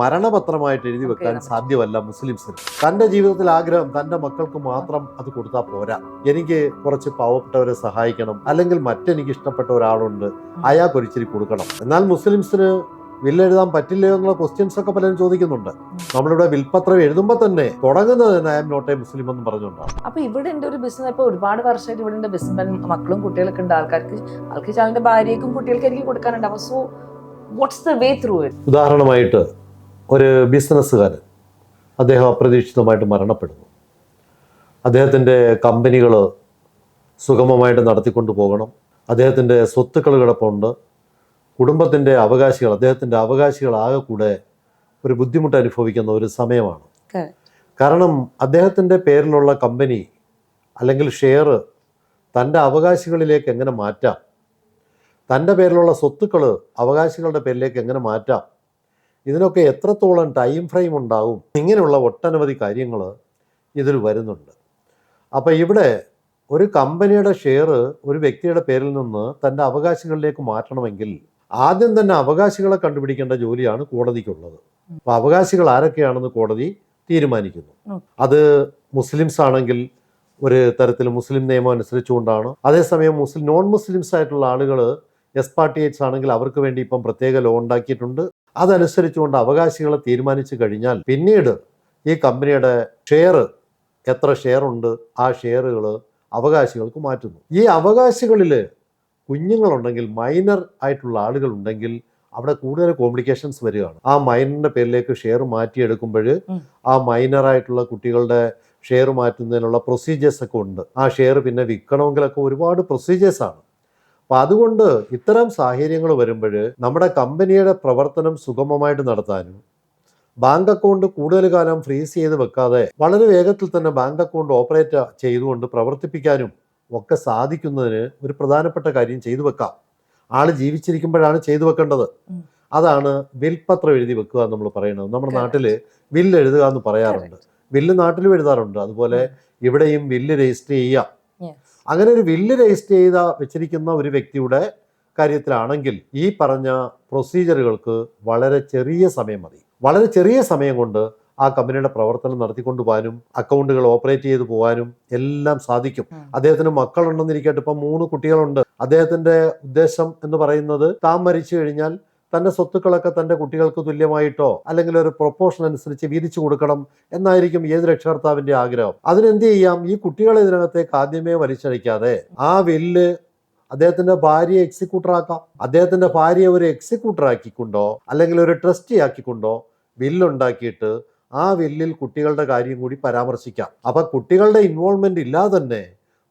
മരണപത്രമായിട്ട് എഴുതി വെക്കാൻ സാധ്യമല്ല മുസ്ലിംസിന്. തന്റെ ജീവിതത്തിൽ ആഗ്രഹം തന്റെ മക്കൾക്ക് മാത്രം അത് കൊടുത്താൽ പോരാ. എനിക്ക് കുറച്ച് പാവപ്പെട്ടവരെ സഹായിക്കണം. അല്ലെങ്കിൽ മറ്റെനിക്ക് ഇഷ്ടപ്പെട്ട ഒരാളുണ്ട് അയാൾക്ക് ഒരിച്ചിരി കൊടുക്കണം. എന്നാൽ മുസ്ലിംസിന് വില്ലെഴുതാൻ പറ്റില്ലയോ എന്നുള്ള ക്വസ്റ്റ്യൻസ് ഒക്കെ പലരും ചോദിക്കുന്നുണ്ട്. നമ്മളിവിടെ വിൽപത്രം എഴുതുമ്പോൾ തന്നെ തുടങ്ങുന്നത് തന്നെ I'm not a Muslim എന്ന് പറഞ്ഞുകൊണ്ടാണ്. അപ്പൊ ഇവിടെ എന്റെ ഒരു ബിസിനസ് ഇപ്പൊ ഒരുപാട് വർഷമായിട്ട് ഇവിടെ എന്റെ ബിസിനസ് മക്കളും കുട്ടികളൊക്കെ ഉണ്ട്. ആൾക്കാർക്ക് ആൾക്ക് ചാലിന്റെ ഭാര്യക്കും കുട്ടികൾക്ക് എനിക്ക് അപ്പൊ so what's the way through it ഉദാഹരണമായിട്ട് ഒരു ബിസിനസ്സുകാരൻ. അദ്ദേഹം അപ്രതീക്ഷിതമായിട്ട് മരണപ്പെടുന്നു. അദ്ദേഹത്തിന്റെ കമ്പനികൾ സുഗമമായിട്ട് നടത്തിക്കൊണ്ടു പോകണം. അദ്ദേഹത്തിന്റെ സ്വത്തുക്കൾ കിടപ്പുണ്ട്. കുടുംബത്തിന്റെ അവകാശികൾ അദ്ദേഹത്തിന്റെ അവകാശികളാകെ കൂടെ ഒരു ബുദ്ധിമുട്ട് അനുഭവിക്കുന്ന ഒരു സമയമാണ്. കാരണം അദ്ദേഹത്തിന്റെ പേരിലുള്ള കമ്പനി അല്ലെങ്കിൽ ഷെയർ തന്റെ അവകാശികളിലേക്ക് എങ്ങനെ മാറ്റാം? തന്റെ പേരിലുള്ള സ്വത്തുക്കൾ അവകാശികളുടെ പേരിലേക്ക് എങ്ങനെ മാറ്റാം? ഇതിനൊക്കെ എത്രത്തോളം ടൈം ഫ്രെയിം ഉണ്ടാവും? ഇങ്ങനെയുള്ള ഒട്ടനവധി കാര്യങ്ങൾ ഇതിൽ വരുന്നുണ്ട്. അപ്പോൾ ഇവിടെ ഒരു കമ്പനിയുടെ ഷെയർ ഒരു വ്യക്തിയുടെ പേരിൽ നിന്ന് തന്റെ അവകാശങ്ങളിലേക്ക് മാറ്റണമെങ്കിൽ ആദ്യം തന്നെ അവകാശികളെ കണ്ടുപിടിക്കേണ്ട ജോലിയാണ് കോടതിക്കുള്ളത്. അപ്പോൾ അവകാശികൾ ആരൊക്കെയാണെന്ന് കോടതി തീരുമാനിക്കുന്നു. അത് മുസ്ലിംസ് ആണെങ്കിൽ ഒരു തരത്തിൽ മുസ്ലിം നിയമം അനുസരിച്ചുകൊണ്ടാണ്. അതേസമയം മുസ്ലിം നോൺ മുസ്ലിംസ് ആയിട്ടുള്ള ആളുകൾ എക്സ്പാർട്ടിയേറ്റ്സ് ആണെങ്കിൽ അവർക്ക് വേണ്ടി ഇപ്പം പ്രത്യേക ലോ ഉണ്ടാക്കിയിട്ടുണ്ട്. അതനുസരിച്ചുകൊണ്ട് അവകാശികളെ തീരുമാനിച്ചു കഴിഞ്ഞാൽ പിന്നീട് ഈ കമ്പനിയുടെ ഷെയർ എത്ര ഷെയർ ഉണ്ട് ആ ഷെയറുകൾ അവകാശികൾക്ക് മാറ്റുന്നു. ഈ അവകാശികളിൽ കുഞ്ഞുങ്ങളുണ്ടെങ്കിൽ മൈനർ ആയിട്ടുള്ള ആളുകൾ ഉണ്ടെങ്കിൽ അവിടെ കൂടുതൽ കോംപ്ലിക്കേഷൻസ് വരികയാണ്. ആ മൈനറിന്റെ പേരിലേക്ക് ഷെയർ മാറ്റിയെടുക്കുമ്പോൾ. ആ മൈനറായിട്ടുള്ള കുട്ടികളുടെ ഷെയർ മാറ്റുന്നതിനുള്ള പ്രൊസീജിയേഴ്സ് ഒക്കെ ഉണ്ട്. ആ ഷെയർ പിന്നെ വിൽക്കണമെങ്കിലൊക്കെ ഒരുപാട് പ്രൊസീജിയേഴ്സാണ് ആണ്. അപ്പൊ അതുകൊണ്ട് ഇത്തരം സാഹചര്യങ്ങൾ വരുമ്പോൾ നമ്മുടെ കമ്പനിയുടെ പ്രവർത്തനം സുഗമമായിട്ട് നടത്താനും ബാങ്ക് അക്കൗണ്ട് കൂടുതൽ കാലം ഫ്രീസ് ചെയ്ത് വെക്കാതെ വളരെ വേഗത്തിൽ തന്നെ ബാങ്ക് അക്കൗണ്ട് ഓപ്പറേറ്റ് ചെയ്തുകൊണ്ട് പ്രവർത്തിപ്പിക്കാനും ഒക്കെ സാധിക്കുന്നതിന് ഒരു പ്രധാനപ്പെട്ട കാര്യം ചെയ്തു വെക്കാം. ആൾ ജീവിച്ചിരിക്കുമ്പോഴാണ് ചെയ്തു വെക്കേണ്ടത്. അതാണ് വിൽപത്രം എഴുതി വെക്കുക എന്ന് നമ്മൾ പറയുന്നത്. നമ്മുടെ നാട്ടിൽ നാട്ടിൽ വില്ല് എഴുതുക എന്ന് പറയാറുണ്ട്. വില്ല് നാട്ടിലും എഴുതാറുണ്ട്. അതുപോലെ ഇവിടെയും വില്ല് രജിസ്റ്റർ ചെയ്യാം Yes. അങ്ങനെ ഒരു വില്ല് രജിസ്റ്റർ ചെയ്ത വെച്ചിരിക്കുന്ന ഒരു വ്യക്തിയുടെ കാര്യത്തിലാണെങ്കിൽ ഈ പറഞ്ഞ പ്രൊസീജിയറുകൾക്ക് വളരെ ചെറിയ സമയം മതി. വളരെ ചെറിയ സമയം കൊണ്ട് ആ കമ്പനിയുടെ പ്രവർത്തനം നടത്തിക്കൊണ്ടു പോകാനും അക്കൗണ്ടുകൾ ഓപ്പറേറ്റ് ചെയ്തു പോകാനും എല്ലാം സാധിക്കും. അദ്ദേഹത്തിന് മക്കളുണ്ടെന്നിരിക്കട്ടെ ഇപ്പം മൂന്ന് കുട്ടികളുണ്ട്. അദ്ദേഹത്തിന്റെ ഉദ്ദേശം എന്ന് പറയുന്നത് താൻ മരിച്ചു കഴിഞ്ഞാൽ തന്റെ സ്വത്തുക്കളൊക്കെ തന്റെ കുട്ടികൾക്ക് തുല്യമായിട്ടോ അല്ലെങ്കിൽ ഒരു പ്രൊപ്പോഷൻ അനുസരിച്ച് വീതിച്ചു കൊടുക്കണം എന്നായിരിക്കും ഏത് രക്ഷകർത്താവിന്റെ ആഗ്രഹം. അതിനെന്ത് ചെയ്യാം? ഈ കുട്ടികളെ ഇതിനകത്തേക്ക് ആദ്യമേ വലിച്ചഴിക്കാതെ ആ വില്ല് അദ്ദേഹത്തിന്റെ ഭാര്യയെ എക്സിക്യൂട്ടറാക്കാം അദ്ദേഹത്തിന്റെ ഭാര്യയെ ഒരു എക്സിക്യൂട്ടർ ആക്കിക്കൊണ്ടോ അല്ലെങ്കിൽ ഒരു ട്രസ്റ്റി ആക്കിക്കൊണ്ടോ ബില്ലുണ്ടാക്കിയിട്ട് ആ വില്ലിൽ കുട്ടികളുടെ കാര്യം കൂടി പരാമർശിക്കാം. അപ്പൊ കുട്ടികളുടെ ഇൻവോൾവ്മെന്റ് ഇല്ലാതെ തന്നെ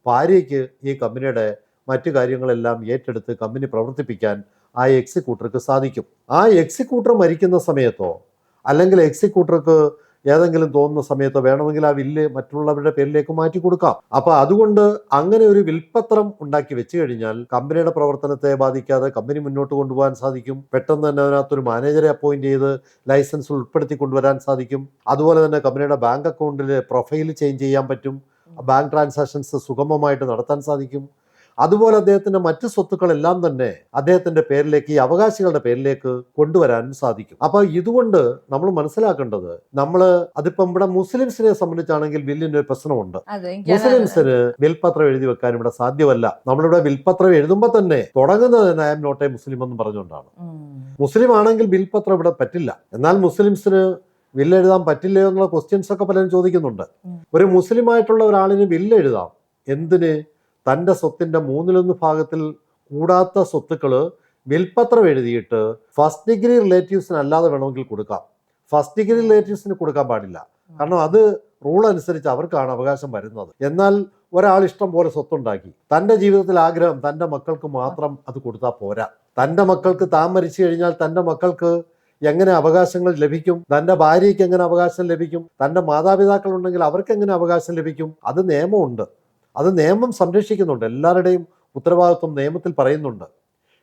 ഭാര്യയ്ക്ക് ഈ കമ്പനിയുടെ മറ്റു കാര്യങ്ങളെല്ലാം ഏറ്റെടുത്ത് കമ്പനി പ്രവർത്തിപ്പിക്കാൻ ആ എക്സിക്യൂട്ടർക്ക് സാധിക്കും. ആ എക്സിക്യൂട്ടർ മരിക്കുന്ന സമയത്തോ അല്ലെങ്കിൽ എക്സിക്യൂട്ടർക്ക് ഏതെങ്കിലും തോന്നുന്ന സമയത്തോ വേണമെങ്കിൽ ആ വില്ല് മറ്റുള്ളവരുടെ പേരിലേക്ക് മാറ്റി കൊടുക്കാം. അപ്പൊ അതുകൊണ്ട് അങ്ങനെ ഒരു വിൽപ്പത്രം ഉണ്ടാക്കി വെച്ച് കഴിഞ്ഞാൽ കമ്പനിയുടെ പ്രവർത്തനത്തെ ബാധിക്കാതെ കമ്പനി മുന്നോട്ട് കൊണ്ടുപോകാൻ സാധിക്കും. പെട്ടെന്ന് തന്നെ അതിനകത്തൊരു മാനേജറെ അപ്പോയിന്റ് ചെയ്ത് ലൈസൻസ് ഉൾപ്പെടുത്തി കൊണ്ടുവരാൻ സാധിക്കും. അതുപോലെ തന്നെ കമ്പനിയുടെ ബാങ്ക് അക്കൗണ്ടിൽ പ്രൊഫൈൽ ചേഞ്ച് ചെയ്യാൻ പറ്റും. ബാങ്ക് ട്രാൻസാക്ഷൻസ് സുഗമമായിട്ട് നടത്താൻ സാധിക്കും. അതുപോലെ അദ്ദേഹത്തിന്റെ മറ്റ് സ്വത്തുക്കളെല്ലാം തന്നെ അദ്ദേഹത്തിന്റെ പേരിലേക്ക് ഈ അവകാശികളുടെ പേരിലേക്ക് കൊണ്ടുവരാൻ സാധിക്കും. അപ്പൊ ഇതുകൊണ്ട് നമ്മൾ മനസ്സിലാക്കേണ്ടത് നമ്മൾ അതിപ്പം ഇവിടെ മുസ്ലിംസിനെ സംബന്ധിച്ചാണെങ്കിൽ ബില്ലിന് ഒരു പ്രശ്നമുണ്ട്. മുസ്ലിംസിന് വിൽപത്രം എഴുതി വെക്കാൻ ഇവിടെ സാധ്യമല്ല. നമ്മളിവിടെ വിൽപത്രം എഴുതുമ്പോൾ തന്നെ തുടങ്ങുന്നത് തന്നെ I'm not a Muslim എന്ന് പറഞ്ഞുകൊണ്ടാണ്. മുസ്ലിം ആണെങ്കിൽ ബിൽപത്രം ഇവിടെ പറ്റില്ല. എന്നാൽ മുസ്ലിംസിന് വില്ലെഴുതാൻ പറ്റില്ലയോ എന്നുള്ള ക്വസ്റ്റ്യൻസ് ഒക്കെ പലരും ചോദിക്കുന്നുണ്ട്. ഒരു മുസ്ലിം ആയിട്ടുള്ള ഒരാളിന് വില്ലെഴുതാം. എന്തിന്? തന്റെ സ്വത്തിന്റെ മൂന്നിലൊന്ന് ഭാഗത്തിൽ കൂടാത്ത സ്വത്തുക്കൾ വിൽപ്പത്രം എഴുതിയിട്ട് ഫസ്റ്റ് ഡിഗ്രി റിലേറ്റീവ്സിന് അല്ലാതെ വേണമെങ്കിൽ കൊടുക്കാം. ഫസ്റ്റ് ഡിഗ്രി റിലേറ്റീവ്സിന് കൊടുക്കാൻ പാടില്ല. കാരണം അത് റൂൾ അനുസരിച്ച് അവർക്കാണ് അവകാശം വരുന്നത്. എന്നാൽ ഒരാൾ ഇഷ്ടം പോലെ സ്വത്തുണ്ടാക്കി. തന്റെ ജീവിതത്തിൽ ആഗ്രഹം തന്റെ മക്കൾക്ക് മാത്രം അത് കൊടുത്താൽ പോരാ. തന്റെ മക്കൾക്ക് താൻ മരിച്ചു കഴിഞ്ഞാൽ തന്റെ മക്കൾക്ക് എങ്ങനെ അവകാശങ്ങൾ ലഭിക്കും? തന്റെ ഭാര്യയ്ക്ക് എങ്ങനെ അവകാശം ലഭിക്കും? തന്റെ മാതാപിതാക്കൾ ഉണ്ടെങ്കിൽ അവർക്ക് എങ്ങനെ അവകാശം ലഭിക്കും? അത് നിയമമുണ്ട്. അത് നിയമം സംരക്ഷിക്കുന്നുണ്ട്. എല്ലാവരുടെയും ഉത്തരവാദിത്വം നിയമത്തിൽ പറയുന്നുണ്ട്.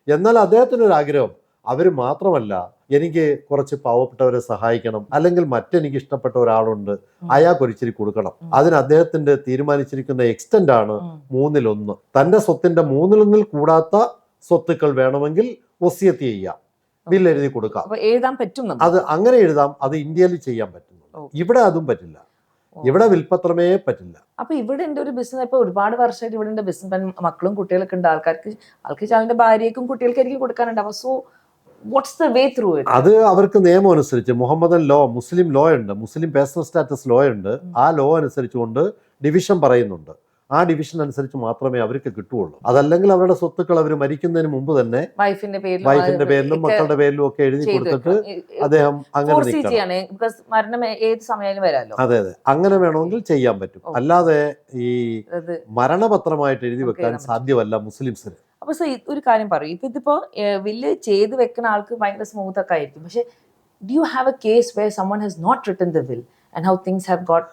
എന്നാൽ അദ്ദേഹത്തിനൊരു ആഗ്രഹം. അവർ മാത്രമല്ല എനിക്ക് കുറച്ച് പാവപ്പെട്ടവരെ സഹായിക്കണം. അല്ലെങ്കിൽ മറ്റെനിക്ക് ഇഷ്ടപ്പെട്ട ഒരാളുണ്ട്. അയാൾക്ക് ഒരിച്ചിരി കൊടുക്കണം. അതിന് അദ്ദേഹത്തിന്റെ തീരുമാനിച്ചിരിക്കുന്ന എക്സ്റ്റന്റ് ആണ്. മൂന്നിലൊന്ന്. തന്റെ സ്വത്തിന്റെ മൂന്നിലൊന്നിൽ കൂടാത്ത സ്വത്തുക്കൾ വേണമെങ്കിൽ വസിയത്ത് ചെയ്യാം. ബിൽ എഴുതി കൊടുക്കാം. എഴുതാൻ പറ്റും അത് അങ്ങനെ എഴുതാം. അത് ഇന്ത്യയിൽ ചെയ്യാൻ പറ്റുന്നു ഇവിടെ അതും പറ്റില്ല. ഇവിടെ വിൽപ്പത്രമേ പറ്റില്ല. അപ്പൊ ഇവിടെ എന്റെ ഒരു ബിസിനസ് ഇപ്പൊ ഒരുപാട് വർഷമായിട്ട് ഇവിടെ എന്റെ ബിസിനസ് മക്കളും കുട്ടികളൊക്കെ ഉണ്ട്. ആൾക്കാർക്ക് ആൾക്ക് അവന്റെ ഭാര്യയ്ക്കും കുട്ടികൾക്കായിരിക്കും കൊടുക്കാനുണ്ട്. അപ്പൊ so what's the way through അത് അവർക്ക് നിയമം അനുസരിച്ച് മുഹമ്മദൻ ലോ മുസ്ലിം ലോ ഉണ്ട്. മുസ്ലിം പേഴ്സണൽ സ്റ്റാറ്റസ് ലോ ഉണ്ട്. ആ ലോ അനുസരിച്ചുകൊണ്ട് ഡിവിഷൻ പറയുന്നുണ്ട്. ആ ഡിവിഷൻ അനുസരിച്ച് മാത്രമേ അവർക്ക് കിട്ടുകയുള്ളൂ. അതല്ലെങ്കിൽ അവരുടെ സ്വത്തുക്കൾ അവർ മരിക്കുന്നതിന് മുമ്പ് തന്നെ വൈഫിന്റെ പേരിലും വൈഫിന്റെ പേരിലും മക്കളുടെ പേരിലും ഒക്കെ എഴുതി കൊടുത്തിട്ട് അദ്ദേഹം അങ്ങനെ മരണം ഏത് വരാമല്ലോ. അതെ അതെ. അങ്ങനെ വേണമെങ്കിൽ ചെയ്യാൻ പറ്റും. അല്ലാതെ ഈ മരണപത്രമായിട്ട് എഴുതി വെക്കാൻ സാധ്യമല്ല മുസ്ലിംസിന്. അപ്പൊ സോ ഒരു കാര്യം പറയും. ഇപ്പൊ ഇതിപ്പോ വില്ല് ചെയ്ത് വെക്കുന്ന ആൾക്ക് ഭയങ്കര സ്മൂത്ത് ഒക്കെ ആയിരിക്കും. പക്ഷെ do you have a case where someone has not written the will and how things have got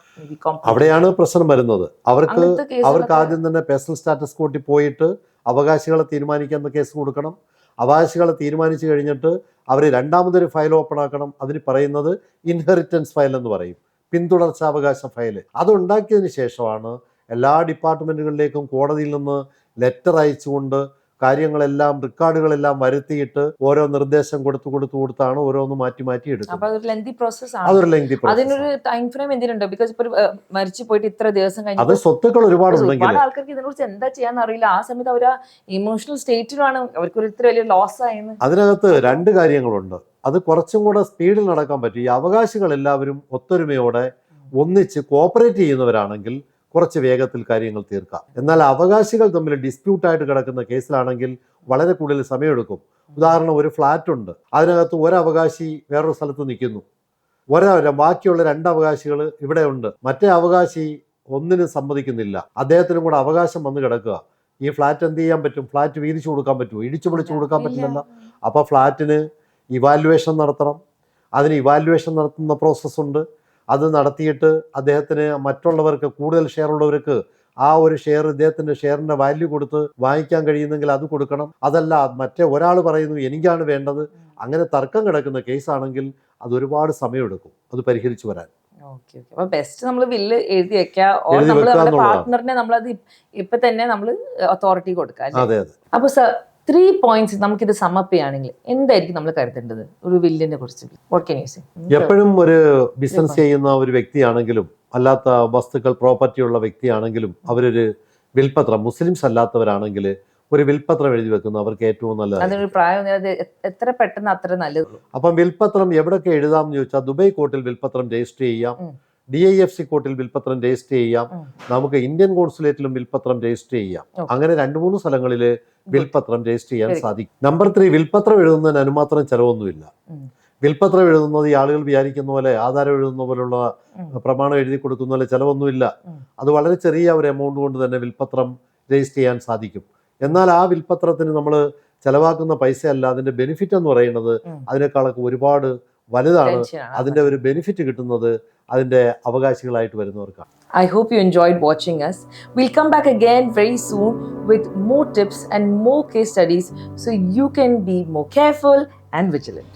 അവിടെയാണ് പ്രശ്നം വരുന്നത്. അവർക്ക് അവർക്ക് ആദ്യം തന്നെ പേഴ്സണൽ സ്റ്റാറ്റസ് കോർട്ടിൽ പോയിട്ട് അവകാശികളെ തീരുമാനിക്കാൻ കേസ് കൊടുക്കണം. അവകാശികളെ തീരുമാനിച്ചു കഴിഞ്ഞിട്ട് അവർ രണ്ടാമതൊരു ഫയൽ ഓപ്പൺ ആക്കണം. അതിന് പറയുന്നത് ഇൻഹെറിറ്റൻസ് ഫയൽ എന്ന് പറയും. പിന്തുടർച്ചാവകാശ ഫയൽ അത് ഉണ്ടാക്കിയതിന് ശേഷമാണ് എല്ലാ ഡിപ്പാർട്ട്മെന്റുകളിലേക്കും കോടതിയിൽ നിന്ന് ലെറ്റർ അയച്ചുകൊണ്ട് കാര്യങ്ങളെല്ലാം റെക്കോർഡുകളെല്ലാം വരുത്തിയിട്ട് ഓരോ നിർദ്ദേശം കൊടുത്തു കൊടുത്തു കൊടുത്താണ് ഓരോന്ന് മാറ്റി മാറ്റി എടുക്കുന്നത്. അതൊരു ലെങ്തി അതിനൊരു ടൈം ഫ്രെയിം എന്തിനുണ്ടോ? ബിക്കോസ് ഇപ്പൊ മരിച്ചു പോയിട്ട് ഇത്ര ദിവസം അത് കഴിഞ്ഞു സ്വത്തുക്കൾ ഒരുപാട് ഒരുപാട് ആൾക്കാർക്ക് ഇതിനെക്കുറിച്ച് എന്താ ചെയ്യാന്ന് അറിയില്ല. ആ സമയത്ത് അവർ ഇമോഷണൽ സ്റ്റേറ്റിലാണ് അവർക്ക് ഒരു ഇത്ര വലിയ ലോസ് ആയെന്ന്. അതിനകത്ത് രണ്ട് കാര്യങ്ങളുണ്ട്. അത് കുറച്ചും കൂടെ സ്പീഡിൽ നടക്കാൻ പറ്റും. ഈ അവകാശികൾ എല്ലാവരും ഒത്തൊരുമയോടെ ഒന്നിച്ച് കോപ്പറേറ്റ് ചെയ്യുന്നവരാണെങ്കിൽ കുറച്ച് വേഗത്തിൽ കാര്യങ്ങൾ തീർക്കാം. എന്നാൽ അവകാശികൾ തമ്മിൽ ഡിസ്പ്യൂട്ടായിട്ട് കിടക്കുന്ന കേസിലാണെങ്കിൽ വളരെ കൂടുതൽ സമയമെടുക്കും. ഉദാഹരണം ഒരു ഫ്ലാറ്റ് ഉണ്ട്. അതിനകത്ത് ഒരവകാശി വേറൊരു സ്ഥലത്ത് നിൽക്കുന്നു. ഒരാ ബാക്കിയുള്ള രണ്ട് അവകാശികൾ ഇവിടെ ഉണ്ട്. മറ്റേ അവകാശി ഒന്നിനും സമ്മതിക്കുന്നില്ല. അദ്ദേഹത്തിനും കൂടെ അവകാശം വന്ന് കിടക്കുക. ഈ ഫ്ലാറ്റ് എന്ത് ചെയ്യാൻ പറ്റും? ഫ്ലാറ്റ് വീതിച്ചു കൊടുക്കാൻ പറ്റുമോ? ഇടിച്ചു പൊളിച്ചു കൊടുക്കാൻ പറ്റില്ലല്ലോ. അപ്പോൾ ഫ്ലാറ്റിന് ഇവാലുവേഷൻ നടത്തണം. അതിന് ഇവാലുവേഷൻ നടത്തുന്ന പ്രോസസ്സുണ്ട് അത് നടത്തിയിട്ട് അദ്ദേഹത്തിന് മറ്റുള്ളവർക്ക് കൂടുതൽ ഷെയർ ഉള്ളവർക്ക് ആ ഒരു ഷെയർ ഇദ്ദേഹത്തിന്റെ ഷെയറിന്റെ വാല്യൂ കൊടുത്ത് വാങ്ങിക്കാൻ കഴിയുന്നെങ്കിൽ അത് കൊടുക്കണം. അതല്ല മറ്റേ ഒരാൾ പറയുന്നു എനിക്കാണ് വേണ്ടത്. അങ്ങനെ തർക്കം കിടക്കുന്ന കേസാണെങ്കിൽ അത് ഒരുപാട് സമയമെടുക്കും. അത് പരിഹരിച്ചു വരാൻ. അപ്പൊ ബെസ്റ്റ് നമ്മൾ വില്ല് എഴുതി വെക്കുക നമ്മൾ നമ്മുടെ എന്നുള്ളതാണ്. പാർട്ട്ണറിനെ നമ്മളത് ഇപ്പൊ തന്നെ നമ്മൾ അതോറിറ്റി കൊടുക്കുക അപ്പൊ സർ ത്രീ പോയിന്റ്സ് നമുക്കിത് സമപ്പ് ചെയ്യുകയാണെങ്കിൽ എന്തായിരിക്കും നമ്മൾ കരുതേണ്ടത്? ഒരു വില്ലിനെ കുറിച്ച്. വാട്ട് കെൻ യു സേ എപ്പോഴും ഒരു ബിസിനസ് ചെയ്യുന്ന ഒരു വ്യക്തിയാണെങ്കിലും അല്ലാത്ത വസ്തുക്കൾ പ്രോപ്പർട്ടി ഉള്ള വ്യക്തിയാണെങ്കിലും അവരൊരു വിൽപത്രം മുസ്ലിംസ് അല്ലാത്തവരാണെങ്കിൽ ഒരു വിൽപത്രം എഴുതി വെക്കുന്നത് അവർക്ക് ഏറ്റവും നല്ലത്. പ്രായം എത്ര പെട്ടെന്ന് അത്ര നല്ലത്. അപ്പം വിൽപത്രം എവിടെയൊക്കെ എഴുതാം എന്ന് ചോദിച്ചാൽ ദുബായ് കോർട്ടിൽ വിൽപത്രം രജിസ്റ്റർ ചെയ്യാം. ഡി ഐ എഫ് സി കോർട്ടിൽ വിൽപ്പത്രം രജിസ്റ്റർ ചെയ്യാം. നമുക്ക് ഇന്ത്യൻ കോൺസുലേറ്റിലും വിൽപ്പത്രം രജിസ്റ്റർ ചെയ്യാം. അങ്ങനെ രണ്ട് മൂന്ന് സ്ഥലങ്ങളിൽ വിൽപ്പത്രം രജിസ്റ്റർ ചെയ്യാൻ സാധിക്കും. നമ്പർ ത്രീ വിൽപ്പത്രം എഴുതുന്നതിന് അനുമാത്രം ചെലവൊന്നുമില്ല. വിൽപ്പത്രം എഴുതുന്നത് ഈ ആളുകൾ വിചാരിക്കുന്ന പോലെ ആധാരം എഴുതുന്ന പോലുള്ള പ്രമാണം എഴുതി കൊടുക്കുന്ന പോലെ ചെലവൊന്നുമില്ല. അത് വളരെ ചെറിയ ഒരു എമൗണ്ട് കൊണ്ട് തന്നെ വിൽപ്പത്രം രജിസ്റ്റർ ചെയ്യാൻ സാധിക്കും. എന്നാൽ ആ വിൽപ്പത്രത്തിന് നമ്മൾ ചെലവാക്കുന്ന പൈസയല്ല അതിന്റെ ബെനിഫിറ്റ് എന്ന് പറയുന്നത്. അതിനേക്കാളൊക്കെ ഒരുപാട് വലുതാണ് അതിന്റെ ഒരു ബെനിഫിറ്റ് കിട്ടുന്നത് അതിന്റെ അവകാശികളായിട്ട് വരുന്നവർക്കാണ് I hope you enjoyed watching as will come back again very soon with more tips and more case studies so you can be more careful and vigilant.